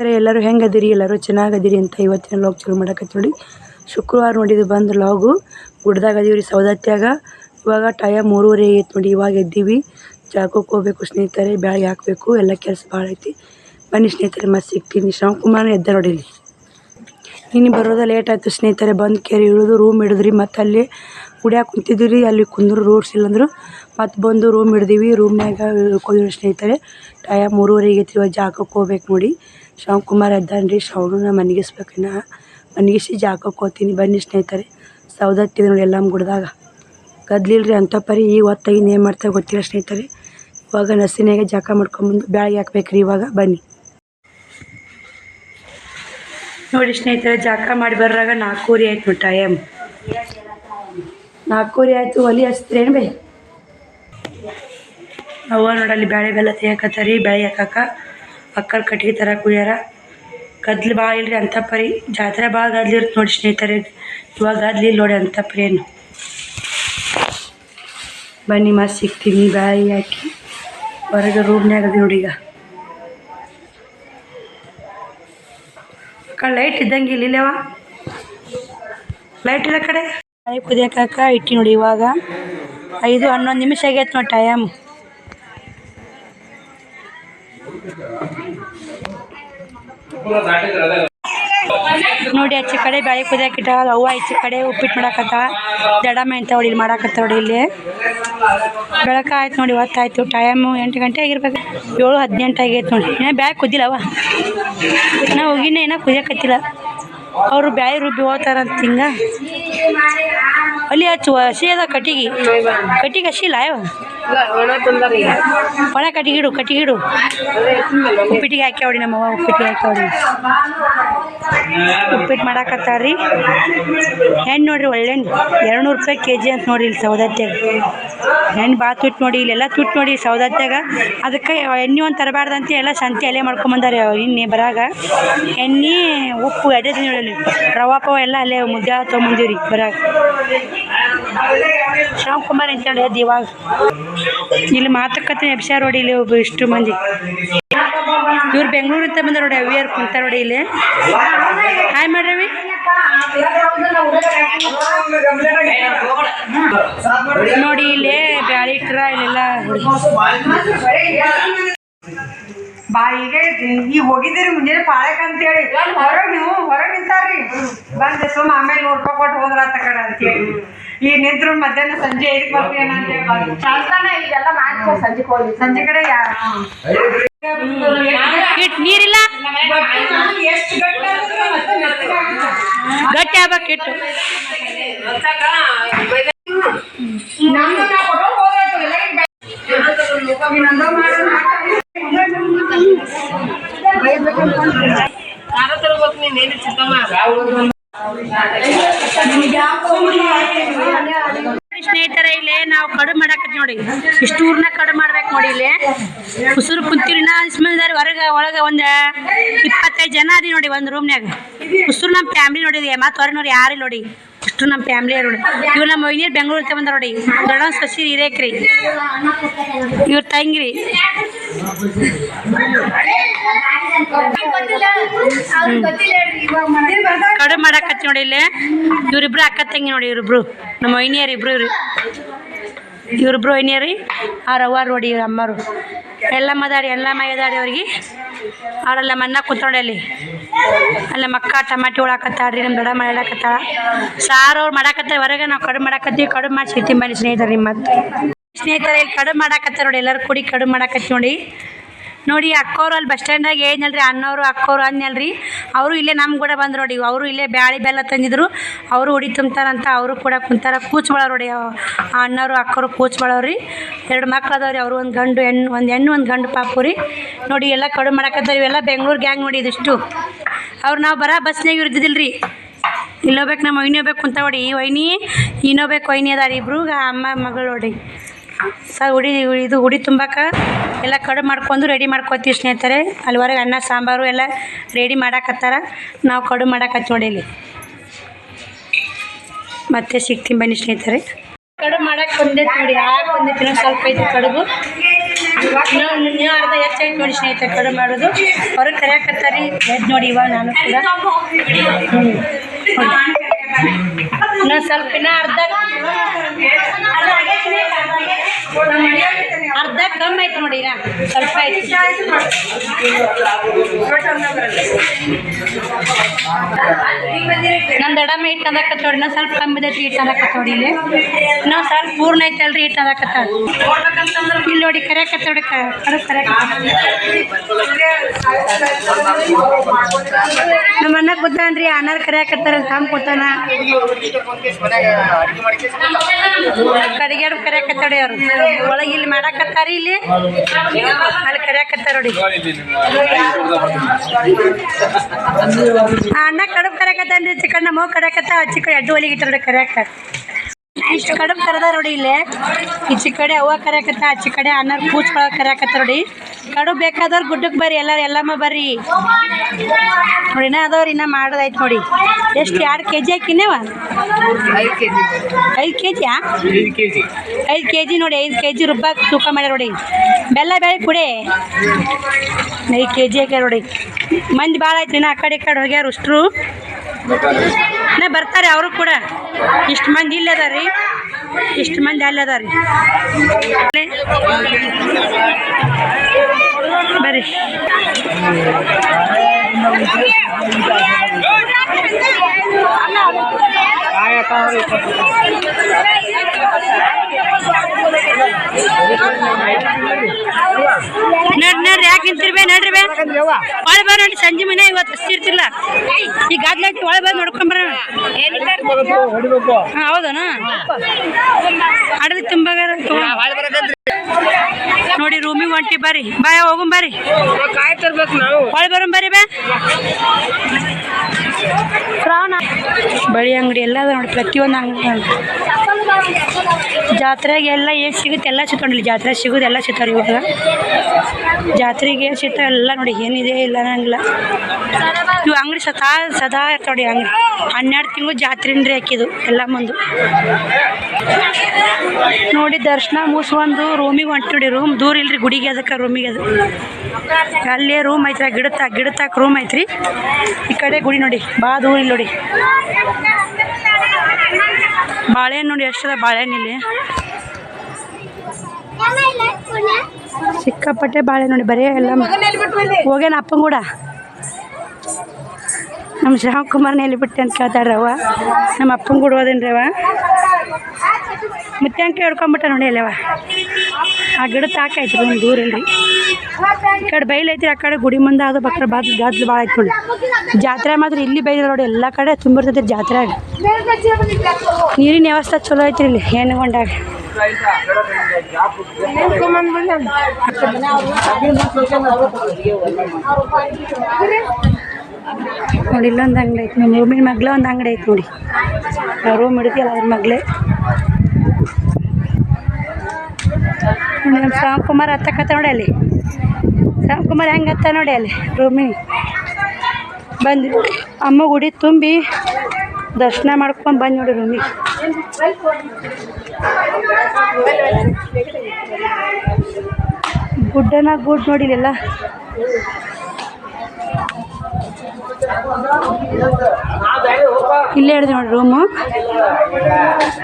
ಎಲ್ಲರೂ ಹೆಂಗದಿರಿ? ಎಲ್ಲರೂ ಚೆನ್ನಾಗದಿರಿ ಅಂತ ಇವತ್ತಿನ ಲಾಗ್ ಚಲೋ ಮಾಡಕತ್ತಿ ನೋಡಿ. ಶುಕ್ರವಾರ ನೋಡಿದ್ದು ಬಂದು ಲಾಗು ಗುಡ್ಡದಾಗ ಅದೀವಿ ರೀ ಸೌದತ್ಯಾಗ ಇವಾಗ ಟೈಮ್ ಮೂರುವರೆ ಆಗೈತೆ ನೋಡಿ, ಇವಾಗ ಎದ್ದೀವಿ. ಜಾಗಕ್ಕೆ ಹೋಗ್ಬೇಕು ಸ್ನೇಹಿತರೆ ಬೆಳಗ್ಗೆ ಹಾಕಬೇಕು, ಎಲ್ಲ ಕೆಲಸ ಭಾಳ ಐತಿ. ಬನ್ನಿ ಸ್ನೇಹಿತರೆ, ಮತ್ತೆ ಸಿಗ್ತೀನಿ. ಶ್ರವಣಕುಮಾರ್ ಎದ್ದ ನೋಡಿರಿ ನೀನು ಬರೋದು ಲೇಟ್ ಆಯಿತು ಸ್ನೇಹಿತರೆ, ಬಂದು ಕೇರಿ ಇಳಿದು ರೂಮ್ ಹಿಡಿದ್ರಿ, ಮತ್ತು ಅಲ್ಲಿ ಕುಡಿಯಾಕೆ ಕುಂತಿದ್ವಿ ರೀ ಅಲ್ಲಿ ಕುಂದ್ರು ರೋಡ್ಸ್ ಇಲ್ಲಂದ್ರು ಮತ್ತು ಬಂದು ರೂಮ್ ಹಿಡ್ದೀವಿ ರೂಮ್ನಾಗ ಇಳ್ಕೊಂಡಿವಿ ಸ್ನೇಹಿತರೆ. ಟೈಮ್ ಮೂರುವರೆ ಐತಿ ಇವಾಗ ಜಾಗಕ್ಕೆ ಹೋಗ್ಬೇಕು ನೋಡಿ. ಶ್ರವಣಕುಮಾರ್ ಎದ್ದಾನ ರೀ ಶ್ರವಣನ ಮನಗಿಸ್ಬೇಕು. ಇನ್ನು ಮನಗಿಸಿ ಜಾಗಕ್ಕೆ ಹೋಗ್ತೀನಿ ಬನ್ನಿ ಸ್ನೇಹಿತರೆ. ಸೌದತ್ತಿದೆ ನೋಡಿ ಎಲ್ಲ ಗುಡ್ದಾಗ. ಗದ್ಲಿಲ್ಲ ರೀ ಅಂಥ ಪರಿ ಈಗ ಹೊತ್ತಾಗಿನ ಏನು ಮಾಡ್ತಾರೆ ಗೊತ್ತಿಲ್ಲ ಸ್ನೇಹಿತರೆ. ಇವಾಗ ನಸಿನಾಗೆ ಜಾಕ ಮಾಡ್ಕೊಂಬಂದು ಬ್ಯಾಳಿಗೆ ಹಾಕ್ಬೇಕು ರೀ ಇವಾಗ. ಬನ್ನಿ. ನೋಡಿ ಸ್ನೇಹಿತರೆ ಜಾಕ ಮಾಡಿ ಬರ್ರಾಗ ನಾಲ್ಕೂರಿ ಆಯ್ತು ಟೈಮ್. ನಾಲ್ಕೂರಿ ಆಯಿತು. ಒಲಿ ಹಚ್ತೀರೇನು ಬೈ ಅವ್ವ ನೋಡಲ್ಲಿ ಬ್ಯಾಳೆ ಬೆಲ್ಲ ತೆಗಿಯಕತ್ತಾರಿ. ಬ್ಯಾಳೆ ಹಾಕಾಕ ಅಕ್ಕರ ಕಟ್ಟಿಗೆ ತರ ಕುಯ್ಯಾರ ಗದ್ಲು ಭಾಳ ಇಲ್ರಿ ಅಂತ ಪರಿ. ಜಾತ್ರೆ ಭಾಳ ಗದ್ಲು ಇರುತ್ತೆ ನೋಡಿ ಸ್ನೇಹಿತರೆ. ಇವಾಗ ಗದ್ಲು ಇಲ್ಲ ನೋಡಿ ಅಂತ ಪರಿ ಏನು. ಬನ್ನಿ ಮತ್ತೆ ಸಿಗ್ತೀನಿ ಬಾಯಿ ಹಾಕಿ. ಹೊರಗೆ ರೂಮ್ನ್ಯಾಗ ಅದು ನೋಡಿ ಈಗ. ಅಕ್ಕ ಲೈಟ್ ಇದ್ದಂಗೆ ಇಲ್ಲಿಲ್ಲವ ಲೈಟ್ ಇಲ್ಲ ಕಡೆ? ಕಾಯಿ ಕುದಿಯೋಕಾಕ ಇಟ್ಟಿ ನೋಡಿ ಇವಾಗ. ಐದು ಹನ್ನೊಂದು ನಿಮಿಷ ಆಗೈತೆ ನೋಡಿ ಟೈಮ್ ನೋಡಿ ಆಚೆ ಕಡೆ ಬ್ಯಾಳಿ ಕುದಿಯಕ್ಕೆ ಇಟ್ಟ ಅವ್ವ ಈಚೆ ಕಡೆ ಉಪ್ಪಿಟ್ಟು ಮಾಡಾಕತ್ತ. ದಡ ಅಂತ ನೋಡಿ ಇಲ್ಲಿ ಮಾಡಾಕತ್ತ ನೋಡಿ ಇಲ್ಲಿ. ಬೆಳಕ ಆಯ್ತು ನೋಡಿ, ಹೊತ್ತಾಯ್ತು. ಟೈಮು ಎಂಟು ಗಂಟೆ ಆಗಿರ್ಬೇಕು. ಏಳು ಹದಿನೆಂಟು ಆಗೈತೆ ನೋಡಿ. ಏನೋ ಬ್ಯಾಗ್ ಕುದ್ದಿಲ್ಲವ ನಾ ಹೋಗಿನ ಏನೋ ಕುದಿಯಕತ್ತಿಲ್ಲ. ಅವರು ಬ್ಯಾಯಿ ರುಬ್ಬಿ ಹೋಗ್ತಾರಂತ ಹಿಂಗ. ಅಲ್ಲಿ ಹಚ್ಚು ಹಸಿ ಅದ ಕಟ್ಟಿಗೆ. ಕಟ್ಟಿಗೆ ಹಸಿ ಇಲ್ಲ ಯಾವ ಒಣ ಕಟ್ಟಿಗಿಡು ಕಟ್ಟಿಗಿಡು. ಉಪ್ಪಿಟ್ಟಿಗೆ ಹಾಕ್ಯಾವಡಿ ನಮ್ಮವ್ವ, ಉಪ್ಪಿಟ್ಟಿಗೆ ಹಾಕ್ಯಾವ್ರಿ. ಉಪ್ಪಿಟ್ಟು ಮಾಡಾಕತ್ತಾರ್ರಿ ಹೆಣ್ಣು ನೋಡ್ರಿ ಒಳ್ಳೆ ಹಣ್ಣು. ಎರಡು ನೂರು ರೂಪಾಯಿ ಕೆ ಜಿ ಅಂತ ನೋಡ್ರಿ ಇಲ್ಲಿ ಸೌದತ್ಯಾಗ. ಹೆಣ್ಣು ಭಾಳ ತುಟ್ಟು ನೋಡಿ ಇಲ್ಲೆಲ್ಲ ತುಟ್ಟು ನೋಡಿ ಸೌದತ್ಯಾಗ. ಅದಕ್ಕೆ ಎಣ್ಣೆ ಒಂದು ತರಬಾರ್ದಂತ ಎಲ್ಲ ಸಂತೆ ಅಲ್ಲೇ ಮಾಡ್ಕೊಂಬಂದಾರೆ ಇನ್ನೇ ಬರಾಗ. ಎಣ್ಣೆ, ಉಪ್ಪು ಎಡೆ ನೋಡಿ ರವಾ ಎಲ್ಲ ಅಲ್ಲೇ ಮುದ್ದೆ ತೊಗೊಂಬಂದಿವ್ರಿ ಬರಾಗ. ಶ್ಯಾಮ್ಕುಮಾರ್ ಅಂತೇಳಿ ಹೇಳಿ ಇವಾಗ. ಇಲ್ಲಿ ಮಾತುಕತೆ ಎಬ್ಸ್ಯಾರ ನೋಡಿ ಇಲ್ಲಿ ಒಬ್ಬ ಇಷ್ಟು ಮಂದಿ. ಇವ್ರು ಬೆಂಗಳೂರು ಅಂತ ಬಂದ್ರೆ ನೋಡಿ ಅವಿಯರ್ ಕುಂತಾರ ನೋಡಿ ಇಲ್ಲಿ. ಹಾಯ್ ಮಾಡ್ರವಿ ನೋಡಿ ಇಲ್ಲಿ ಬ್ಯಾಳಿ ಇಟ್ಟರ ಇಲ್ಲೆಲ್ಲ ಬಾಯಿಗೆ ಈಗ ಹೋಗಿದ್ದೀರಿ ಮುಂಜಾನೆ ಪಾಳಕ್ ಅಂತೇಳಿ ಹೊರಗೆ ನೀವು ಹೊರಗೆ ನಿಂತಾರ್ರಿ ಬಂದೆ ಸುಮ್ಮ ಆಮೇಲೆ ನೂರು ರೂಪಾಯಿ ಕೊಟ್ಟು ಹೋದ್ರ ಆತ ಕಡೆ ಅಂತೇಳಿ ಈ ನಿಂತ್ರು ಮಧ್ಯಾಹ್ನ ಸಂಜೆ ಐದು ಬರ್ತೀನ ಅಂತೇಳಿ ಇದೆಲ್ಲ ಮಾಡ್ಕೊ ಸಂಜೆ ಹೋಗಿ. ಸಂಜೆ ಕಡೆ ಇಟ್ ನೀರಿಲ್ಲ. ಎಷ್ಟು ಗಟ್ಟಿ ಆಗಿದ್ರೆ ಮತ್ತೆ ಮೆತ್ತಗೆ ಆಗುತ್ತೆ. ಗಟ್ಟಿ ಆಗ್ಬೇಕು ಇಟ್ಟು ನಾನು ಮಾಡೋಣ. ಸ್ನೇಹಿತರೆ, ಇಲ್ಲಿ ನಾವು ಕಡು ಮಾಡಾಕತ್ತಿ ನೋಡಿ. ಇಷ್ಟು ಊರ್ನ ಕಡುಬು ಮಾಡ್ಬೇಕು ನೋಡಿ ಇಲ್ಲಿ. ಹುಸುರು ಕುಂತೀವಿ ನಾ ಹೊರಗ, ಒಳಗೆ ಒಂದು ಇಪ್ಪತ್ತೈದು ಜನ ಅದಿ ನೋಡಿ ಒಂದ್ ರೂಮ್ನ್ಯಾಗ ಹುಸುರು ನಮ್ಮ ಫ್ಯಾಮಿಲಿ ನೋಡಿದ್ವಿ ಮತ್ತೆ ಹೊರಗೆ ನೋಡಿ ಯಾರಿಲ್ಲ ನೋಡಿ. ಇಷ್ಟು ನಮ್ಮ ಫ್ಯಾಮಿಲಿ ನೋಡಿ. ಇವ್ರು ನಮ್ಮ ವೈನಿಯರ್ ಬೆಂಗಳೂರು ಬಂದಾರ ನೋಡಿ. ದೊಡ್ಡ ಸಸಿ ಹಿರೇಕ್ರಿ. ಇವ್ರ ತಂಗಿರಿ. ಕಡುಬು ಮಾಡಾಕತ್ತಿ ನೋಡಿ ಇಲ್ಲಿ. ಇವ್ರಿಬ್ರು ಅಕ್ಕ ತಂಗಿ ನೋಡಿ ಇವ್ರಿಬ್ರು. ನಮ್ಮ ವೈನಿಯರ್ ಇಬ್ರು ಇವ್ರು. ಇವ್ರಿಬ್ರು ವೈನಿಯರಿ ಅವ್ವಾರು ನೋಡಿ ಇವ್ರ ಅಮ್ಮರು. ಎಲ್ಲಮ್ಮ ಮದಾರಿ ಎಲ್ಲಮ್ಮ ಮೈದಾರಿ ಅವ್ರಿಗೆ. ಅವರೆಲ್ಲ ಮನ್ನ ಕೂತ್ಕೊಂಡೆ ಅಲ್ಲಿ. ಅಲ್ಲ ಮಕ್ಕ, ಟಮಾಟಿ ಉಳಾಕತ್ತಾಳ್ರಿ, ನಮ್ಮ ದೊಡ್ಡ ಮಾಡಾಕತ್ತಾಳ ಸಾರು ಅವ್ರು ಮಾಡಾಕತ್ತ, ಹೊರಗೆ ನಾವು ಕಡು ಮಾಡಾಕತ್ತೀವಿ ಕಡುಬು ಮಾಡಿ ಬನ್ನಿ ಸ್ನೇಹಿತರೆ ನಿಮ್ಮ ಸ್ನೇಹಿತರೆ ಇಲ್ಲಿ ಕಡುಬು ಮಾಡಾಕತ್ತಾರ ನೋಡಿ, ಎಲ್ಲರೂ ಕೂಡಿ ಕಡುಬು ಮಾಡಾಕತ್ತಿ ನೋಡಿ. ನೋಡಿ, ಅಕ್ಕೋರು ಅಲ್ಲಿ ಬಸ್ ಸ್ಟ್ಯಾಂಡಾಗ ಏನಲ್ರಿ ಅನ್ನೋರು ಅಕ್ಕೋರು ಅಂದ್ನಲ್ರಿ ಅವರು ಇಲ್ಲೇ ನಮ್ಮ ಕೂಡ ಬಂದ್ರು ನೋಡಿ, ಅವರು ಇಲ್ಲೇ ಬ್ಯಾಳಿ ಬೆಲ್ಲ ತಂದಿದ್ರು. ಅವರು ಉಡಿ ತುಂಬ್ತಾರಂತ ಅವರು ಕೂಡ ಕುಂತಾರ. ಕೂಚ್ಬಳ ನೋಡಿ ಅಣ್ಣವರು, ಅಕ್ಕೋರು ಕೂಚ್ಬಳವ್ರಿ ಎರಡು ಮಕ್ಳು ಅದಾವ್ರಿ, ಅವರು ಒಂದು ಗಂಡು, ಹೆಣ್ಣು, ಒಂದು ಹೆಣ್ಣು, ಒಂದು ಗಂಡು ಪಾಪುರಿ ನೋಡಿ, ಎಲ್ಲ ಕಡು ಮಾಡಕತ್ತಾರ ಇವೆಲ್ಲ ಬೆಂಗ್ಳೂರು ಗ್ಯಾಂಗ್ ನೋಡಿ ಇದಿಷ್ಟು. ಅವ್ರು ನಾವು ಬರೋ ಬಸ್ನಾಗ ಇರ್ದಿದ್ದಿಲ್ಲ ರೀ ಇಲ್ಲೋಬೇಕು ನಮ್ಮ ಹೋಗ್ಬೇಕು ಕುಂತ ನೋಡಿ, ಈ ವೈನಿ ಇನ್ನೋಬೇಕು ವೈನಿ ಅದಾರ ಇಬ್ರು ಅಮ್ಮ, ಮಗಳು ನೋಡಿ. ಸ ಉಡಿ ಇದು ಉಡಿ ತುಂಬಾಕ ಎಲ್ಲ ಕಡು ಮಾಡ್ಕೊಂಡು ರೆಡಿ ಮಾಡ್ಕೊತೀವಿ ಸ್ನೇಹಿತರೆ. ಅಲ್ಲಿವರೆಗೆ ಅನ್ನ, ಸಾಂಬಾರು ಎಲ್ಲ ರೆಡಿ ಮಾಡಾಕತ್ತಾರ. ನಾವು ಕಡು ಮಾಡಾಕತ್ತಿ ನೋಡಿ ಇಲ್ಲಿ. ಮತ್ತೆ ಸಿಗ್ತೀನಿ ಬನ್ನಿ ಸ್ನೇಹಿತರೆ. ಕಡು ಮಾಡಕ್ಕೆ ಬಂದೈತೆ ನೋಡಿ ಆಗ ಬಂದೈತಿ ಇನ್ನೊಂದು ಸ್ವಲ್ಪ ಐತಿ ಕಡುಬು. ನೀವು ಅರ್ಧ ಹೆಚ್ಚಾಯ್ತು ನೋಡಿ ಸ್ನೇಹಿತರೆ ಕಡು ಮಾಡೋದು. ಅವರು ಕರೆಯಕತ್ತಾರಿ. ಎದ್ದು ನೋಡಿ ಇವಾಗ ನಾನು ಕೂಡ. ಹ್ಞೂ ಇನ್ನೂ ಸ್ವಲ್ಪ ಇನ್ನೂ ಅರ್ಧ ಅರ್ಧ ಕಮ್ಮಿ ಆಯ್ತು ನೋಡಿ ಸ್ವಲ್ಪ ಆಯ್ತು. ನಂದು ಎಡಮ ಹಿಟ್ಟು ಅದಕ್ಕತ್ತೋಡಿ ನಾವು ಸ್ವಲ್ಪ ಕಮ್ಮಿ ಐತಿ ಹಿಟ್ಟು ನೋಡಿ ಇಲ್ಲಿ. ನಾವ್ ಸ್ವಲ್ಪ ಪೂರ್ಣ ಐತಲ್ರಿ ಹಿಟ್ಟು ಅದಕ್ಕತ್ತ ಇಲ್ಲಿ ನೋಡಿ ಕರೆಯಕತ್ತೋಡಿ ಕರು ಕರೆಯಕತ್ತ ನಮ್ಮ ಅಣ್ಣ ಕೂತಾನ್ರಿ ಅಣ್ಣಾರ್ ಕರೆಯಕತ್ತಾರ ಕಾಮ್ ಕೂತಾನ. ಕಡಿಗ್ಯಾಡ ಕರೆಯಕತ್ತಾಡಿ ಅವ್ರು. ಒಳಗೆ ಇಲ್ಲಿ ಮಾಡಾಕತ್ತಾರಿ ಇಲ್ಲಿ? ಅಲ್ಲಿ ಕರೆಯಕತ್ತಾರ ನೋಡಿ. ಅಣ್ಣ ಕಡುಬು ಕರೆಯಕತ್ತಾನ್ರಿ ಚಿಕನ್ ನಮ್ಮ ಕರೆಯಕತ್ತ ಚಿಕ್ಕ ಎಡ್ಡು ಒಲಿಗಿಟ್ಟ ನೋಡಿ ಕರೆಯಕ. ಇಷ್ಟು ಕಡುಬು ಕರೆದ ನೋಡಿ ಇಲ್ಲಿ. ಈಚೆ ಕಡೆ ಅವ್ವ ಕರೆಯಕತ್ತ ಆಚೆ ಕಡೆ ಅನ್ನ ಕೂಚ್ಕೊಳಗೆ ಕರೆಯಕತ್ತ ನೋಡಿ. ಕಡು ಬೇಕಾದವ್ರು ಗುಡ್ಡಕ್ಕೆ ಬರ್ರಿ ಎಲ್ಲರೂ ಎಲ್ಲಮ್ಮ ಬರ್ರಿ. ನೋಡಿ ಇನ್ನ ಅದವ್ರು ಇನ್ನ ಮಾಡೋದೈತೆ ನೋಡಿ. ಎಷ್ಟು ಎರಡು ಕೆ ಜಿ ಹಾಕಿನೇವ ಐದು ಕೆ ಜಿಯಾ ಐದು ಕೆ ಜಿ ನೋಡಿ ಐದು ಕೆ ಜಿ ರುಬ್ಬಾಕ್ ತೂಕ ಮಾಡ್ಯಾರ ನೋಡಿ. ಬೆಲ್ಲ ಬೆಳೆ ಕುಡಿ. ಐದು ಕೆ ಜಿ ಹಾಕ್ಯಾರ ನೋಡಿ. ಮಂದಿ ಭಾಳ ಐತಿ ನಾ ಆ ಕಡೆ ಈ ಕಡೆ ಹೋಗ್ಯಾರ ಅಷ್ಟ್ರು. ನಾ ಬರ್ತಾರೆ ಅವರು ಕೂಡ. ಇಷ್ಟು ಮಂದಿ ಇಲ್ಲೇ ಅದಾರ ರೀ ಇಷ್ಟು ಮಂದಿ ಅಲ್ಲಿ ಅದಾರ ರೀ ಬರ್ರಿ ನಡ್ ನಡ್ರಿ, ಯಾಕೆ ನಿಂತಿರ್ಬೇ ನಡ್ರಿ ಬೇ. ಒಳ ನೋಡಿ ಸಂಜೆ ಮನೆ ಇವತ್ತು ಹಸ್ತಿರ್ತಿಲ್ಲ ಈ ಗಾದ್ಲೆ ಐತಿ ಒಳ ಬಂದು ನೋಡ್ಕೊಂಬರ ಹೌದನಾ? ಹೌದನ ಅಡವಿ ತುಂಬ ನೋಡಿ ರೂಮಿಗೆ ಹೊಂಟಿ ಬರ್ರಿ. ಬಾಯ ಹೋಗುಂ ಬರ್ರಿ. ಹೊಳೆ ಬರೋಂ ಬರ್ರಿ ಬಾ. ಬಳಿ ಅಂಗಡಿ ಎಲ್ಲ ನೋಡಿ ಪ್ರತಿಯೊಂದು ಅಂಗಡಿ. ಜಾತ್ರೆಗೆ ಎಲ್ಲ ಏನು ಸಿಗುತ್ತೆ ಎಲ್ಲ ಸಿಗ್ಕೊಂಡಿಲ್ಲ ಜಾತ್ರೆ ಸಿಗೋದು ಎಲ್ಲ ಸಿಗ್ತಾರೆ ಇವಾಗ. ಜಾತ್ರೆಗೆ ಏನು ಸಿಗ್ತಾವೆ ಎಲ್ಲ ನೋಡಿ, ಏನಿದೆ ಇಲ್ಲ ಅನ್ನಂಗಿಲ್ಲ. ಇವು ಅಂಗಡಿ ಸದಾ ಸದಾ ಇರ್ತಾವೆ ಅಂಗಡಿ. ಹನ್ನೆರಡು ತಿಂಗಳು ಜಾತ್ರೆನ್ರಿ ಹಾಕಿದ್ದು, ಎಲ್ಲ ಮುಂದು ನೋಡಿ, ದರ್ಶನ ಮುಗಿಸ್ಕೊಂಡು ರೂಮಿಗೆ ಹೊಂಟಿ ನೋಡಿ ರೂಮ್ ದೂರ ಇಲ್ರಿ, ಗುಡಿಗೆ ಅದಕ್ಕೆ ರೂಮಿಗೆ ಅದು. ಅಲ್ಲೇ ರೂಮ್ ಐತ್ರಿ ಗಿಡತ್ತ ಗಿಡತ್ತಾಕ ರೂಮ್ ಐತ್ರಿ. ಈ ಕಡೆ ಗುಡಿ ನೋಡಿ ಭಾಳ ದೂರ ಇಲ್ಲ ನೋಡಿ. ಬಾಳೆಹಣ್ಣು ನೋಡಿ ಎಷ್ಟದ ಬಾಳೆಹಣ್ಣು ಇಲ್ಲಿ ಸಿಕ್ಕಾಪಟ್ಟೆ ಬಾಳೆ ನೋಡಿ, ಬರೀ ಎಲ್ಲ ಹೋಗ್ಯಾನ ಅಪ್ಪನ ಕೂಡ? ನಮ್ಮ ಶ್ರಾಮ್ ಕುಮಾರ್ನ ಎಲ್ಲಿ ಬಿಟ್ಟೆ ಅಂತ ಕೇಳ್ತಾರ್ರವ ನಮ್ಮ ಅಪ್ಪನ ಕೂಡ ಹೋದೇನ್ರವ ಮತ್ತೆ ಅಂಕ ಹೇಳ್ಕೊಂಬಿಟ್ಟ ನೋಡಿ ಅಲ್ಲವ ಆ ಗಿಡ ತಾಕೈತ್ರಿ ಒಂದು ದೂರ ಇಲ್ರಿ ಈ ಕಡೆ ಬೈಲೈತಿ ಆ ಕಡೆ ಗುಡಿ ಮುಂದೆ ಅದು ಬಕ್ರ ಬಾದ್ ಗದ್ಲು ಭಾಳ ಐತಿ ನೋಡಿ ಜಾತ್ರೆ ಮಾತ್ರ ಇಲ್ಲಿ ಬೈದಿಲ್ಲ ನೋಡಿ ಎಲ್ಲ ಕಡೆ ತುಂಬಿರ್ತೈತಿ ಜಾತ್ರೆಯಾಗ ನೀರಿನ ವ್ಯವಸ್ಥೆ ಚಲೋ ಐತ್ರಿ ಇಲ್ಲಿ ಹೆಣ್ಗೊಂಡಾಗ ನೋಡಿ, ಇಲ್ಲೊಂದು ಅಂಗಡಿ ಐತಿ ನಮ್ಮ ರೂಮಿನ ಮಗ್ಲ ಒಂದು ಅಂಗಡಿ ಐತಿ ನೋಡಿ. ರೂಮ್ ಹಿಡಿತೀವಲ್ಲ ಅದ್ರ ಮಗ್ಲೇ ನೋಡಿ ನಮ್ಮ ಶ್ಯಾಮ್ ಕುಮಾರ್ ಹತ್ತಕತ್ತ ನೋಡಿ ಅಲ್ಲಿ ಶ್ಯಾಮ್ ಕುಮಾರ್ ಹೆಂಗೆ ಹತ್ತ ನೋಡಿ ಅಲ್ಲಿ ರೂಮಿಗೆ. ಬಂದು, ಅಮ್ಮ ಗುಡಿ ತುಂಬಿ ದರ್ಶನ ಮಾಡ್ಕೊಂಡು ಬಂದು ನೋಡಿ ರೂಮಿಗೆ. ಗುಡ್ಡನ ಗುಡ್ ನೋಡಿ ಇಲ್ಲೆಲ್ಲ ಇಲ್ಲೇ ಹೇಳಿದೆ ನೋಡಿ ರೂಮು.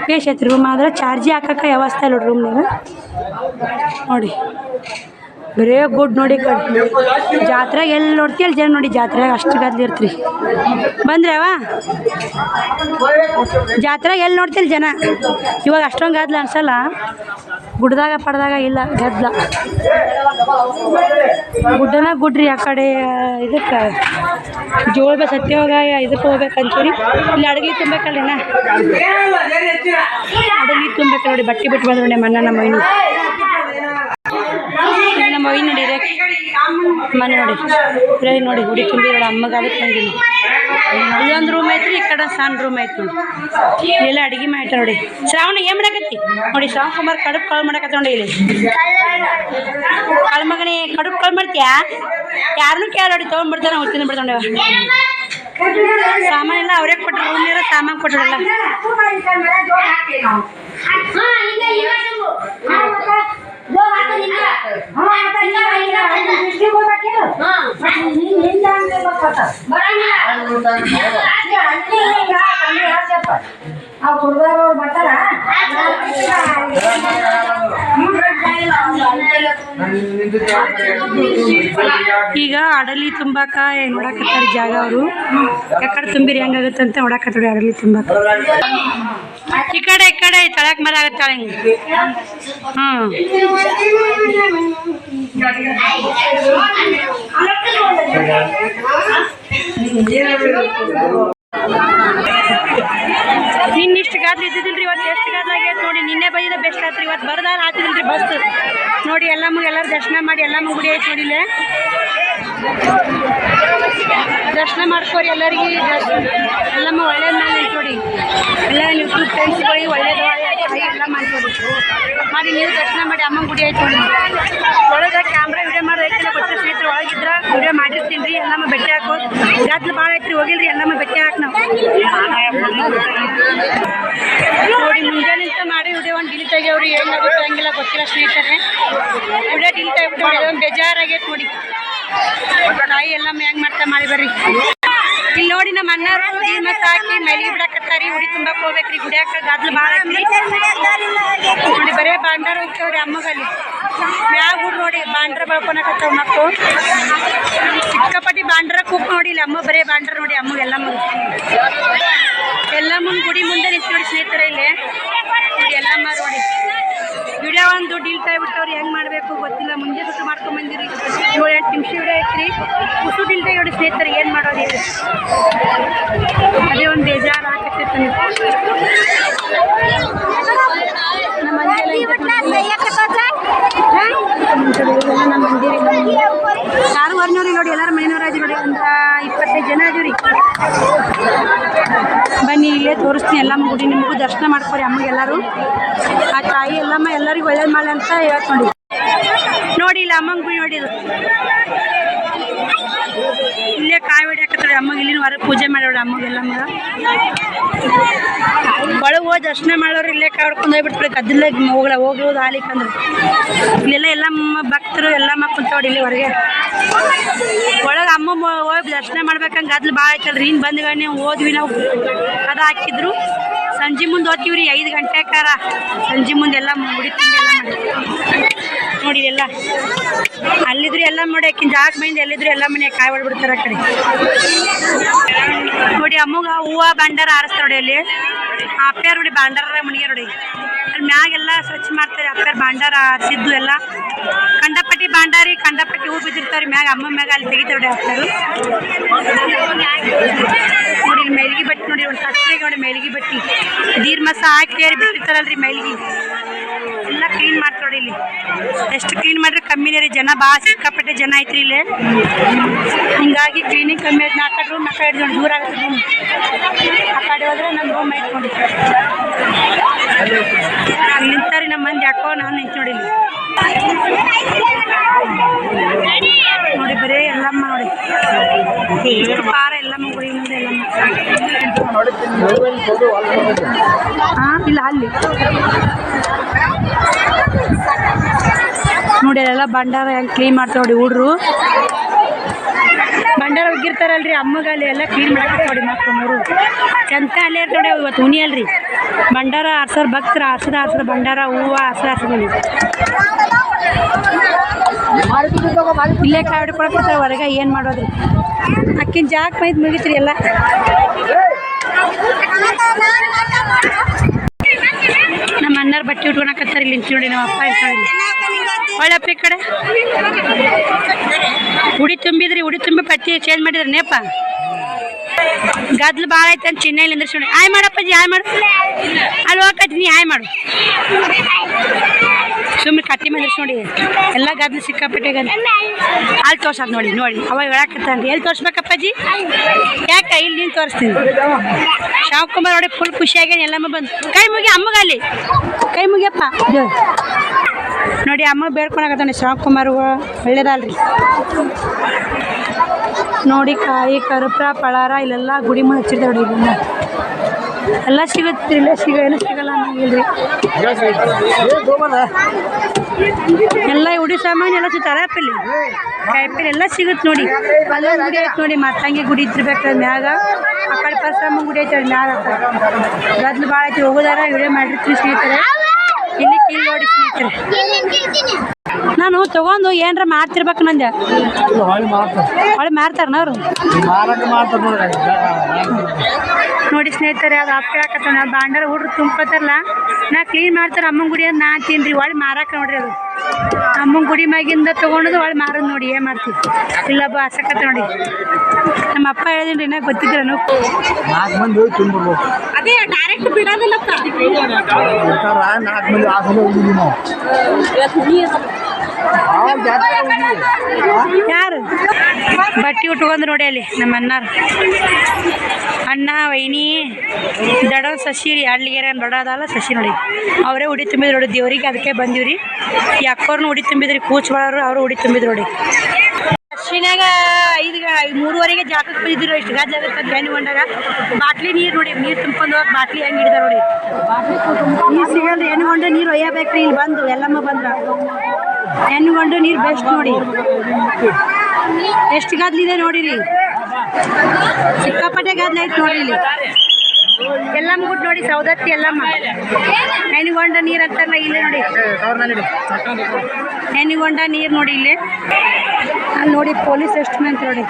ಬೇಷ್ ರೂಮ್ ಆದ್ರೆ ಚಾರ್ಜಿ ಹಾಕಕ್ಕೆ ವ್ಯವಸ್ಥೆ ಇಲ್ಲ ನೋಡಿ ರೂಮ್ನಾಗ. ನೋಡಿ. ಬರೇ ಗುಡ್ ನೋಡಿ ಜಾತ್ರೆ ಎಲ್ಲಿ ನೋಡ್ತಿ, ಅಲ್ಲಿ ಜನ ನೋಡಿ ಜಾತ್ರೆ, ಅಷ್ಟು ಗದ್ಲಿ ಇರ್ತ್ರಿ. ಬಂದ್ರೆ ಅವ ಜಾತ್ರೆಗೆ ಎಲ್ಲಿ ನೋಡ್ತೀವಿ ಜನ? ಇವಾಗ ಅಷ್ಟೊಂದು ಗದ್ಲ ಅನ್ಸಲ್ಲ. ಗುಡ್ದಾಗ ಪಡ್ದಾಗ ಇಲ್ಲ ಗದ್ಲ. ಗುಡ್ಡನ ಗುಡ್ರಿ ಆ ಕಡೆ, ಇದಕ್ಕೆ ಜೋಳ ಬಸ್ ಹೋಗ ಇದಕ್ಕೆ ಹೋಗ್ಬೇಕಂತೀರಿ ಇಲ್ಲಿ ಅಡುಗೆ ತುಂಬೇಕಲ್ರಿ ನಾ ನೀರು ತುಂಬೇಕು ನೋಡಿ ಬಟ್ಟೆ ಬಿಟ್ಟು ಬಂದ್ರು ನಮ್ಮ ಅಣ್ಣ ನಮ್ಮ ಮೈನು. ನಮ್ಮ ಮೈ ನೋಡಿ ಮನೆ ನೋಡಿ. ಫ್ರೈ ನೋಡಿ ಹುಡಿ ತುಂಬಿ ನೋಡಿ ಅಮ್ಮಗ ಅದಕ್ಕೆ ಇಲ್ಲೊಂದು ರೂಮ್ ಐತ್ರಿ, ಈ ಕಡೆ ಸಣ್ಣ ರೂಮ್ ಐತಿ ನೋಡಿ. ಎಲ್ಲ ಅಡಿಗೆ ಮಾಡ್ತಾರ ನೋಡಿ. ಶ್ರಾವಣ ಏನು ಮಾಡಕತ್ತಿ? ನೋಡಿ, ಶ್ರಾವಣ ಕುಮಾರ್ ಕಡುಬು ಕಾಳು ಮಾಡಕತ್ತ ನೋಡಿ ಇಲ್ಲಿ. ಕಾಳು ಮಗನೇ, ಕಡುಬು ಕಾಳು ಮಾಡ್ತೀಯಾ? ಯಾರನ್ನೂ ಕೇಳಿ ನೋಡಿ ನಾವು ತಿಂದು ಬಿಡ್ತಾನೆ ಸಾಮಾನೆಲ್ಲ ಅವರೇ ಕೊಟ್ಟರು ರೂಮ್ನಾಗ ಸಾಮಾನು ಕೊಟ್ಟರಲ್ಲ ಈಗ ಅಡಲಿ ತುಂಬಾಕ ನೋಡಕತ್ತಾರ ಜಾಗ ಅವರು? ಯಾಕಡೆ ತುಂಬಿರಿ ಹೆಂಗಾಗತ್ತೆ ಅಂತ ನೋಡಕತ್ತಾರ ಅಡಲಿ ತುಂಬಾಕ. ಈ ಕಡೆ ಈ ಕಡೆ ತಳಕ್ ಮೇಲೆ ಆಗತ್ತಾಳೆ ಹಿಂಗೆ ಹ್ಞೂ ನಿನ್ನ ಇಷ್ಟು ಗಾದ್ಲು ಇದ್ದಿದ್ದಿಲ್ರಿ, ಇವತ್ತು ಎಷ್ಟು ಗಾದ್ಲು ನೋಡಿ, ನಿನ್ನೆ ಬಂದಿದ್ದ ಬೆಸ್ಟ್ ಆತ್ರಿ ಇವತ್ತು ಬರ್ದಾರ ಆತಿದಿಲ್ರಿ ಬಸ್ ನೋಡಿ ಎಲ್ಲಮ್ಮ ಎಲ್ಲರೂ ದರ್ಶನ ಮಾಡಿ ಎಲ್ಲ ಗುಡಿ ಐತೆ ನೋಡಿಲ್ಲ ದರ್ಶನ ಮಾಡ್ಕೋರಿ ಎಲ್ಲರಿಗೆ ಎಲ್ಲಮ್ಮ ಒಳ್ಳೇದು ಮಾಡಿ ನೋಡಿ ಎಲ್ಲ ಯೂಟ್ಯೂಬ್ ಫ್ರೆಂಡ್ಸ್ಗಳಿಗೆ ಒಳ್ಳೇದು ಎಲ್ಲ ಮಾಡಿ ನೀವು ದರ್ಶನ ಮಾಡಿ ಅಮ್ಮ ಗುಡಿ ಆಯ್ತು ಒಳಗ ಕ್ಯಾಮ್ರಾ ವಿಡಿಯೋ ಮಾಡಿ ಗೊತ್ತಿಲ್ಲ ಸ್ನೇಹಿತರು, ಒಳಗಿದ್ರ ವಿಡಿಯೋ ಮಾಡಿರ್ತೀನಿ ರೀ, ಎಲ್ಲಮ್ಮ ಬೆಟ್ಟೆ ಹಾಕೋ. ಗದ್ಲು ಭಾಳ ಐತ್ರಿ ಹೋಗಿಲ್ರಿ, ಎಲ್ಲಮ್ಮ ಬೆಟ್ಟೆ ಹಾಕಿ ನಾವು. ನೋಡಿ ಮುಂಜಾನಿಂದ ಮಾಡಿ ವಿಡಿಯೋ ಒಂದು ಡಿಲೀಟ್ ಆಗ್ಯಾವ್ರಿ ಏನಾಗುತ್ತೆ ಹಂಗಿಲ್ಲ, ಗೊತ್ತಿಲ್ಲ ಸ್ನೇಹಿತರೆ. ವಿಡಿಯೋ ಡಿಲೀಟ್ ಆಗ್ಬಿಟ್ಟು ಅದೊಂದು ಬೇಜಾರಾಗೈತೆ ನೋಡಿ. ತಾಯಿ ಎಲ್ಲ ಹೆಂಗ್ ಮಾಡ್ತಾ ಮಾಡಿ ಬರ್ರಿ. ಇಲ್ಲಿ ನೋಡಿ ನಮ್ಮ ಅಣ್ಣರು ಮಸ್ತ್ ಹಾಕಿ ಮೈಲಿ ಬಿಡಕತ್ತಾರಿ. ಉಡಿ ತುಂಬಾಕ್ ಹೋಗ್ಬೇಕ್ರಿ ಗುಡಿಯಾಕ ಗಾದ್ಲ ಭಾಳ ಐತ್ರಿ. ನೋಡಿ ಬರೇ ಬಾಂಡಾರ ಹೋಗ್ತಾವ್ರಿ ಅಮ್ಮಗಲ್ಲಿ. ಯಾವ ಹುಡ್ ನೋಡಿ ಬಾಂಡ್ರ ಬಳ್ಕೊಳಕತ್ತಾವ ಮಕ್ಕಳು ಚಿಕ್ಕಪಟ್ಟಿ ಬಾಂಡ್ರ ಕುಕ್ ನೋಡಿ ಇಲ್ಲಿ ಅಮ್ಮ ಬರೇ ಬಾಂಡ್ರ ನೋಡಿ ಅಮ್ಮ ಎಲ್ಲ ಮುಂದ್ ಗುಡಿ ಮುಂದೆ ನಿಂತು ನೋಡಿ ಸ್ನೇಹಿತರೆ ಇಲ್ಲಿ. ಎಲ್ಲಮ್ಮ ನೋಡಿ. ವಿಡಿಯೋ ಒಂದು ಡೀಲ್ಟ್ ಆಗಿಬಿಟ್ಟವ್ರು ಹೆಂಗ್ ಮಾಡಬೇಕು ಗೊತ್ತಿಲ್ಲ. ಮುಂಜೆ ಸುಟ್ಟು ಮಾಡ್ಕೊಂಡ್ ಬಂದಿರಿ. ಏಳು ಎಂಟು ನಿಮಿಷ ವಿಡಿಯೋ ಐತ್ರಿ ಉಸು ಡಿಲ್ಟ್ ನೋಡಿ ಸ್ನೇಹಿತರೆ ಏನು ಮಾಡೋದು ಅದೇ ಒಂದು ಬೇಜಾರು ಆಗತ್ತೈತೆ ನಮ್ಮ ಮಂದಿರಿ ಯಾರು ವರ್ನವ್ರಿ ನೋಡಿ ಎಲ್ಲರೂ ಮನೆಯವ್ರು ಆದ್ರಿ ನೋಡಿ ಅಂತ ಇಪ್ಪತ್ತೈದು ಜನ ಅದೀವ್ರಿ ಬನ್ನಿ ಇಲ್ಲೇ ತೋರಿಸ್ತೀನಿ, ಎಲ್ಲಮ್ಮ ಗುಡಿ ನಿಮಗೂ ದರ್ಶನ ಮಾಡ್ಕೊರಿ ಅಮ್ಮಗೆ ಎಲ್ಲರೂ. ಆ ತಾಯಿ ಎಲ್ಲಮ್ಮ ಎಲ್ಲರಿಗೂ ಒಳ್ಳೇದು ಮಾಡಿ ಅಂತ ಹೇಳ್ಕೊಂಡು ನೋಡಿ ಇಲ್ಲ ಅಮ್ಮಂಗೆ ಗುಡಿ ನೋಡಿ ಇಲ್ಲೇ ಕಾಯಿ ಹೊಡಿಯಾಕತ್ತಾರೆ ಅಮ್ಮಗೆ, ಇಲ್ಲಿನ ಹೊರಗೆ ಪೂಜೆ ಮಾಡೋಣ ಅಮ್ಮಗೆಲ್ಲ ಎಲ್ಲಮ್ಮ ಒಳಗೆ ಹೋಗಿ ದರ್ಶನ ಮಾಡೋರು ಇಲ್ಲೇ ಕಾಡ್ಕೊಂಡು ಹೊಡ್ಕೊಂಡು ಅದಿಲ್ಲ ಹೋಗ್ಲ ಹೋಗಿ ಹೋಗಿ ಆಲಿಕ್ಕಂದ್ರೆ ಇಲ್ಲೆಲ್ಲ ಎಲ್ಲ ಭಕ್ತರು ಎಲ್ಲ ಕುಂತವ್ರಿ ಇಲ್ಲಿ ಹೊರಗೆ. ಒಳಗೆ ಅಮ್ಮ ಹೋಗಿ ದರ್ಶನ ಮಾಡ್ಬೇಕಂಗ ಗದ್ಲು ಭಾಳ ಆಯ್ತಲ್ರಿ ಹಿಂಗೆ ಬಂದ್ಗ ನೀವು ಹೋದ್ವಿ ನಾವು. ಅದ ಹಾಕಿದ್ರು. ಸಂಜೆ ಮುಂದೆ ಹೋಗ್ತೀವಿ ರೀ ಐದು ಗಂಟೆಕಾರ ಸಂಜೆ ಮುಂದೆ ಎಲ್ಲ ಮಾಡಿ ನೋಡಿ ಎಲ್ಲ ಅಲ್ಲಿದ್ರು ಎಲ್ಲ ನೋಡಿ ಅಕ್ಕಿನ ಜಾಗ ಮೈಂದ ಎಲ್ಲಿದ್ರು ಎಲ್ಲ ಮನೆ ಕಾಯಿ ಹೊಡ್ಬಿಡ್ತಾರೆ ಆ ಕಡೆ. ನೋಡಿ, ಅಮ್ಮಗ ಹೂವು ಬಂಡಾರ ಆರಿಸ್ತಾರೆ ನೋಡಿ ಅಲ್ಲಿ. ಅಪ್ಪಾರ ನೋಡಿ ಬಾಂಡಾರ ಮನೆಗೆ ನೋಡಿ. ಅಲ್ಲಿ ಮ್ಯಾಗೆಲ್ಲ ಸ್ವಚ್ಛ ಮಾಡ್ತಾರೆ ಅಪ್ಪಾರ ಬಾಂಡಾರ ಆರಿಸಿದ್ದು ಎಲ್ಲ. ಕಂಡಪಟ್ಟಿ ಬಾಂಡಾರಿ ಕಂಡಪಟ್ಟಿ ಹೂ ಬಿದ್ದಿರ್ತಾರೆ ಮ್ಯಾಗ, ಅಮ್ಮ ಮ್ಯಾಗ ಅಲ್ಲಿ ತೆಗಿತಾರೆ ನೋಡಿ ಅಪ್ಪಾರು ನೋಡಿ, ಇಲ್ಲಿ ಮೈಲಿಗೆ ಬಟ್ಟಿ ನೋಡಿ, ಒಂದು ತಟ್ಟೆಗೆ ನೋಡಿ ಮೈಲಿಗೆ ಬಟ್ಟಿ. ದೀರ್ ಮಸ ಹಾಕಿ ಬಿಟ್ಟಿರ್ತಾರಲ್ರಿ ಮೈಲಿಗೆ. ಎಲ್ಲ ಮಾಡ್ತಾರೆ ಇಲ್ಲಿ. ಎಷ್ಟು ಕ್ಲೀನ್ ಮಾಡಿದ್ರೆ ಕಮ್ಮಿನೇ ರೀ. ಜನ ಭಾಳ ಸಿಕ್ಕಾಪಟ್ಟೆ ಜನ ಐತ್ರಿ ಇಲ್ಲಿ. ಹಿಂಗಾಗಿ ಕ್ಲೀನಿಂಗ್ ಕಮ್ಮಿ ಐತೆ. ನಾಲ್ಕು ರೂಮ್ ಆ ಕಡೆ ದೂರ ಆಗುತ್ತೆ ರೂಮ್ ಆ ಕಡೆ ಹೋದ್ರೆ ನಮ್ಮ ರೂಮ್ ಇಟ್ಕೊಂಡಿರ್ತಾರೆ ಅಲ್ಲಿ ನಿಂತಾರಿ ನಮ್ಮ ಮಂದಿ ಯಾಕೋ ನಾನು ನಿಂತು ನೋಡಿಲ್ಲ. ನೋಡಿ ಬರೀ ಎಲ್ಲಮ್ಮ ನೋಡಿ. ಪಾರ ಎಲ್ಲಮ್ಮ ಗುಡಿ ಎಲ್ಲಮ್ಮ. ಇಲ್ಲ, ಅಲ್ಲಿ. ನೋಡಿ, ಅಲ್ಲೆಲ್ಲ ಭಂಡಾರ ಹೆಂಗೆ ಕ್ಲೀನ್ ಮಾಡ್ತಾರೆ ನೋಡಿ ಹುಡ್ರು. ಭಂಡಾರ ಒಗ್ಗಿರ್ತಾರಲ್ರಿ ಅಮ್ಮಗಲ್ಲಿ ಎಲ್ಲ ಕ್ಲೀನ್ ಮಾಡಕ್ಕೆ ನೋಡಿ ಮಕ್ಕಳು ಚಂತ ಅಲ್ಲೇ ನೋಡಿ ಇವತ್ತು ಉನಿ ಅಲ್ರಿ. ಬಂಡಾರ ಆರ್ಸರ್ ಭಕ್ತರ ಆರ್ಸದ ಆರ್ಸದ ಬಂಡಾರ, ಹೂವು ಆರ್ಸದ ಆರ್ಸದ ಇಲ್ಲೇ ಕಾಡು ಕೊಡಕ್ಕೆ ಹೊರಗೆ, ಏನು ಮಾಡೋದ್ರಿ? ಅಕ್ಕಿನ ಜಾಗ ಮೈದ್ ಮುಗಿತ್ರಿ ಎಲ್ಲ. ಅಣ್ಣರ ಬಟ್ಟೆ ಉಟ್ಕೊಳಕತ್ತಾರ ಇಲ್ಲಿ ನೋಡಿ ನಮ್ಮ ಅಪ್ಪ ಇರ್ತಾರೆ ಒಳ್ಳಪ್ಪ ಈ ಕಡೆ. ಉಡಿ ತುಂಬಿದ್ರಿ, ಉಡಿ ತುಂಬಿ ಬಟ್ಟೆ ಚೇಂಜ್ ಮಾಡಿದ್ರಿ ನೇಪ ಗದ್ಲು ಭಾಳ ಐತೆ ಅಂತ ಚಿನ್ನೈಲಿ ನಿಂದ್ರಿಸಿ ಆಯ್ ಮಾಡಪ್ಪಾಜಿ, ಆಯ್ ಮಾಡು. ಅಲ್ಲಿ ಹೋಗತ್ತಿ ನೀ ಆಯ್ ಮಾಡು. ಸುಮ್ಮನೆ ಕಟ್ಟಿ ಮಂದಿರ್ಸಿ ನೋಡಿ ಎಲ್ಲ ಗದ್ಲು ಸಿಕ್ಕಾಪಟ್ಟೆ ಗದ್ಲು ಅಲ್ಲಿ ತೋರ್ಸಾದ್ ನೋಡಿ ನೋಡಿ. ಅವಾಗ ಹೇಳಕತ್ತಾನ್ರಿ ಎಲ್ಲಿ ತೋರ್ಸ್ಬೇಕಪ್ಪಾಜಿ? ಯಾಕೆ ಇಲ್ಲಿ ನೀನು ತೋರಿಸ್ತೀನಿ? ಶಾವ್ಕುಮಾರ್ ನೋಡಿ ಫುಲ್ ಖುಷಿಯಾಗೇನೆ ಎಲ್ಲಮ್ಮ ಬಂದು. ಕೈ ಮುಗಿ ಅಮ್ಮಗಲ್ಲಿ ಕೈ ಮುಗಿಯಪ್ಪ. ನೋಡಿ, ಅಮ್ಮ ಬೇಡ್ಕೊಳಕತ್ತಾನೆ ಶಿವಕುಮಾರ್ ಒಳ್ಳೇದಲ್ರಿ. ನೋಡಿ ಕಾಯಿ, ಕರುಪ್ರ, ಪಳಾರ, ಇಲ್ಲೆಲ್ಲ ಗುಡಿ ಮುಂದೆ ಹಚ್ಚಿರ್ತಾರೆ ನೋಡಿ ಇದನ್ನ ಎಲ್ಲ ಸಿಗುತ್ತೆ ಇಲ್ಲ, ಸಿಗ ಏನು ಸಿಗಲ್ಲ ಅನ್ನಂಗಿಲ್ರಿ ಎಲ್ಲ ಉಡಿ ಸಾಮಾನು ಎಲ್ಲ ಸಿಗ್ತಾರ ಆ್ಯಪಲ್ಲಿ ಕಾಯಿಪಲ್ಲೆ ಎಲ್ಲ ಸಿಗುತ್ತೆ ನೋಡಿ. ಅಲ್ಲೊಂದು ಗುಡಿ ಐತೆ ನೋಡಿ ಮತ್ತಂಗೆ ಗುಡಿ ಇದ್ದಿರ್ಬೇಕು ಮ್ಯಾಗ. ಆ ಕಡೆ ಪರಶುರಾಮ ಗುಡಿ ಐತೆ ಮ್ಯಾಗ. ಗದ್ಲು ಭಾಳ ಐತಿ, ಹೋಗೋದಾರ ವಿಡಿಯೋ ಮಾಡಿರ್ತೀನಿ ಸ್ನೇಹಿತರೆ. ಇಲ್ಲಿ ಕೀಲ್ ನೋಡಿ ಸ್ನೇಹಿತರೆ. ನಾನು ತಗೊಂಡು ಏನ್ರ ಮಾಡ್ತಿರ್ಬೇಕು ನಂದೆ ಹೊಳೆ ಮಾರ್ತಾರನ ಅವರು. ನೋಡಿ ಸ್ನೇಹಿತರೆ ಅದು ಅಪ್ಪ ಹಾಕತ್ತ ನಾ ಬಾಂಡರ ಹುಡ್ರು ತುಂಬ್ಕೋತಾರಲ್ಲ ನಾ ಕ್ಲೀನ್ ಮಾಡ್ತಾರೆ ಅಮ್ಮನ ಗುಡಿ ಅಂತ ನಾ ತಿನ್ರಿ ಒಳ್ಳೆ ಮಾರಾಕ ನೋಡ್ರಿ ಅದು. ಅಮ್ಮನ ಗುಡಿ ಮ್ಯಾಗಿಂದ ತೊಗೊಂಡದು ಒಳ್ಳೆ ಮಾರೋದು ನೋಡಿ ಏನು ಮಾಡ್ತೀವಿ ಇಲ್ಲಪ್ಪ ಆಸಕತ್ತ ನೋಡಿ. ನಮ್ಮ ಅಪ್ಪ ಹೇಳಿದ್ರಿ ನಾ ತುಂಬಿಡ್ಬೇಕು ಅದೇ ಡೈರೆಕ್ಟ್ ಬಿಡೋದಿಲ್ಲಪ್ಪ. ಯಾರು? ಬಟ್ಟೆ ಉಟ್ಕೊಂಡು ನೋಡಿ ಅಲ್ಲಿ ನಮ್ಮ ಅಣ್ಣಾರು. ಅಣ್ಣ, ವೈನಿ ದಡ ಸಸಿ ರೀ ಅಡ್ಲಿಗೆರೆ ದೊಡ್ಡ ಅದಲ್ಲ ಸಸಿ ನೋಡಿ. ಅವರೇ ಉಡಿ ತುಂಬಿದ್ರು ನೋಡಿ, ದೇವ್ರಿಗೆ ಅದಕ್ಕೆ ಬಂದಿವ್ರಿ ಈ ಅಕ್ಕೋರ್ನು ಉಡಿ ತುಂಬಿದ್ರಿ, ಕೂಚ್ಬಾಳರು, ಅವರು ಉಡಿ ತುಂಬಿದ್ರು ನೋಡಿ. ಸಸಿನಾಗ ಐದು ಮೂರುವರೆಗೆ ಜಾಕಕ್ಕೆ ಬಂದಿದ್ರು ಇಷ್ಟು ಗಾಜ್ ಆಗುತ್ತೆ ಬ್ಯಾನಿ ಬಂದಾಗ ಬಾಟ್ಲಿ ನೀರು ನೋಡಿ, ನೀರು ತುಂಬ್ಕೊಂಡು ಹೋಗಿ ಬಾಟ್ಲಿ ಹೆಂಗೆ ಹಿಡಿದಾರ ನೋಡಿ. ನೀರು ಸಿಗಲ್ರಿ ಏನು ನೀರು ಒಯ್ಯಬೇಕ್ರಿ, ಇಲ್ಲಿ ಬಂದು, ಎಲ್ಲಮ್ಮ ಬಂದ್ರ. ಹೆಣ್ಣು ನೀರು ಬೆಸ್ಟ್ ನೋಡಿ. ಎಷ್ಟು ಗದ್ಲಿದೆ ನೋಡಿರಿ. ಸಿಕ್ಕಾಪಟ್ಟೆ ಗದ್ಲ ನೋಡ್ರಿ ಇಲ್ಲಿ ಮುಗಿದು ನೋಡಿ ಸೌದತ್ತಿ ಎಲ್ಲಮ್ಮ ಹೆಣಿಗೊಂಡ ನೀರು ಅಂತಾರಲ್ಲ ಇಲ್ಲೇ ನೋಡಿ. ಹೆಣಿಗೊಂಡ ನೀರು ನೋಡಿ ಇಲ್ಲಿ. ನೋಡಿ ಪೊಲೀಸ್ ಎಷ್ಟು ಮಂತ್ ನೋಡಿ.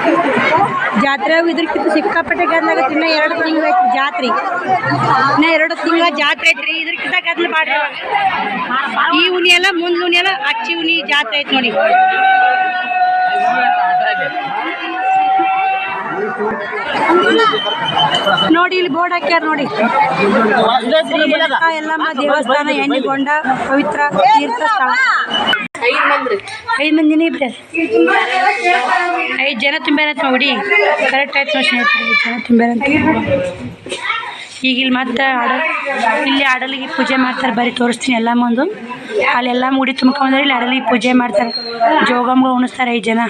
ಜಾತ್ರೆ ಇದ್ರಕ್ಕಿಂತ ಸಿಕ್ಕಾಪಟ್ಟೆ ಗದ್ಲಾಗತ್ತೆ ಇನ್ನ ಎರಡು ತಿಂಗಳು ಐತಿ ಜಾತ್ರೆ. ಇನ್ನ ಎರಡು ತಿಂಗಳ ಜಾತ್ರೆ ಐತ್ರಿ ಇದ್ರಕ್ಕಿಂತ ಗದ್ಲು ಬಾಡ್ರಿ ಈ ಉನಿ ಎಲ್ಲ, ಮುಂದ್ ಉನಿ ಎಲ್ಲ ಅಚ್ಚಿ ಉನಿ ಜಾತ್ರೆ ಐತಿ ನೋಡಿ. ನೋಡಿ ಇಲ್ಲಿ ಬೋರ್ಡ್ ಹಾಕ್ಯಾರ ನೋಡಿ. ಎಲ್ಲಮ್ಮ ರೇಣುಕಾ ಯಲ್ಲಮ್ಮ ದೇವಸ್ಥಾನ ಎಣ್ಣಿಗೊಂಡ ಪವಿತ್ರ ತೀರ್ಥ ಸ್ಥಳ. ಐದು ಮಂದಿನೇ ಇಬ್ರೆ ಐದು ಜನ ತುಂಬ್ಯಾರಂತ ನೋಡಿ. ಕರೆಕ್ಟ್ ಆಯ್ತು ನೋಡಿ ಸ್ನೇಹಿತರೆ ಜನ ತುಂಬ್ಯಾರಂತ ಈಗ ಇಲ್ಲಿ ಮತ್ತೆ ಆಡ ಇಲ್ಲಿ ಆಡಲಿಗೆ ಪೂಜೆ ಮಾಡ್ತಾರೆ ಬರೀ ತೋರಿಸ್ತೀನಿ ಎಲ್ಲ ಮುಂದು ಅಲ್ಲೆಲ್ಲ ಮುಡಿ ತುಂಬ್ಕೊಂಡ್ರೆ ಇಲ್ಲಿ ಆಡಲಿಗೆ ಪೂಜೆ ಮಾಡ್ತಾರೆ. ಜೋಗಮ್ಗಳು ಉಣಿಸ್ತಾರೆ ಐದು ಜನ.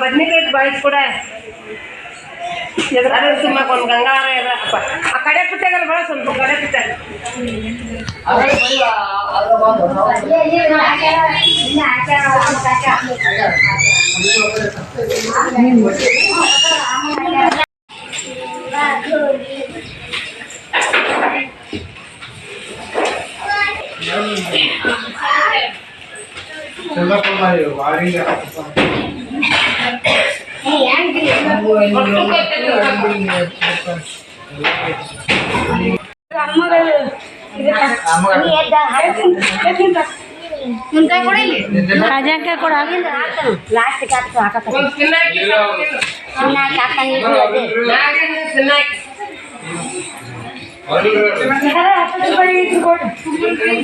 ಬದ್ನಿಕಾಯಿ ಬಾಯ್ಸ್ ಕೂಡ ಅದ್ರ ಸುಮ್ಮನೆ ಒಂದು ಗಂಗಾರ ಇರಪ್ಪ ಆ ಕಡೆ ಪುಟ್ಟಾಗಲ್ಲ ಬರ ಸ್ವಲ್ಪ ಕಡೆ ಪುಟ್ಟ ರಾಜಾಂಕ ಕೊಡ ಒಂದು ತಿನ್ನಾಕಿ ತಿನ್ನಾಕಿ ನಾವು ಇದೇ ತಂದ್ವಿ. ಇಲ್ಲಿಗೆ ಈಗ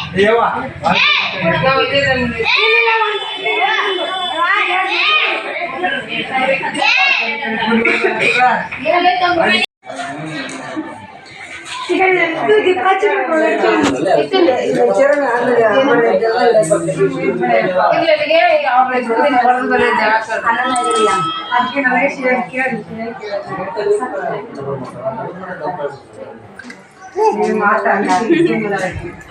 ಹೊರಗೆ ಬರೋ ಜಾಗ ಅದಕ್ಕೆ ನನಗೆ ಶೇರ್ ಕೇಳಿ ನೀವು ಮಾತಾಡಿ ನಿಮಗೆ ಕೈ ಬಿಟ್ಟಾದ್ರೆ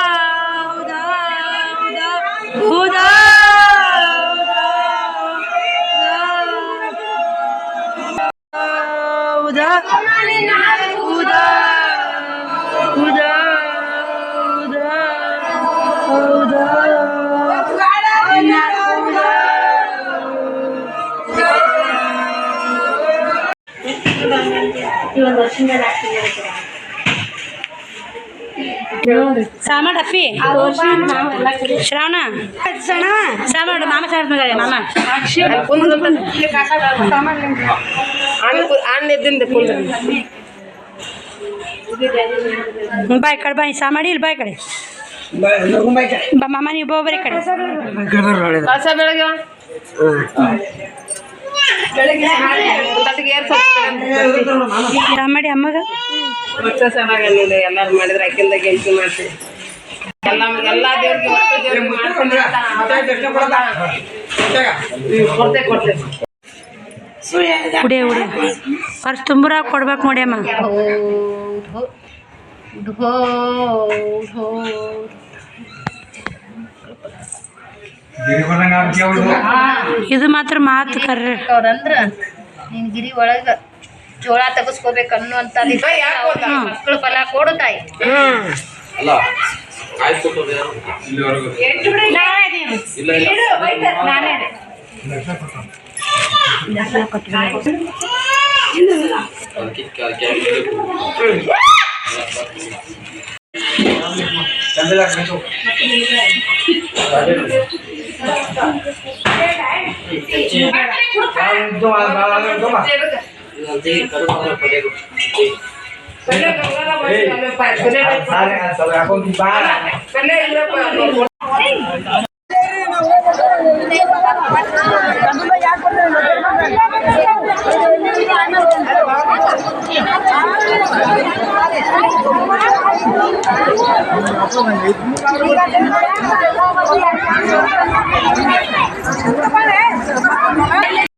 ಸಾಮ ಡಫಿ ಶ್ರಾವಣ ಶ್ರಾವಣ ಸಾಮ ಮಾಮ ಸಾಮ ಮಾಮ ಬಾಯ್ ಕಡೆ ಬಾಯ್ ಸಾಮಾಡಿ ಇಲ್ಲಿ ಬಾಯ್ ಕಡೆ. ಬಾ ಮಾಮ ನೀವು ಒಬ್ಬೊಬ್ಬರಿ ಕಡೆ. ಕಸ ಬೆಳಗ್ಗೆ ಸಾಮಾಡಿ ಅಮ್ಮಗ. ಮತ್ತೆ ಎಲ್ಲಾರು ಮಾಡಿದ್ರೆ ಅಕ್ಕಿಂದ ಗೆಲ್ತಿ ಮಾಡ್ತೀವಿ. ಎಲ್ಲ ಎಲ್ಲ ದೇವ್ರಿಗೆ ಒಟ್ಟು ದೇವ್ರಿಗೆ ಮಾಡ್ಕೊಂಡು ಕೊಡ್ತೇವೆ ಕೊಡ್ತೇವೆ. ಉಡಿ ಉಡಿ ಪರ್ಸ್ ತುಂಬರ ಕೊಡ್ಬೇಕು ನೋಡಿ ಅಮ್ಮ ಇದು ಮಾತ್ರ ಮಾತು ಕರ್ರಿ. ಅವ್ರಂದ್ರ ನೀನ್ ಗಿರಿ ಒಳಗ ಜೋಳ ತಗಸ್ಕೋಬೇಕು ಅನ್ನುವಂತ ಮಕ್ಕಳು ಫಲ ಕೊಡು ತಾಯಿ. ಅಲ್ಲ ना कट रहा है चंद्र 何で?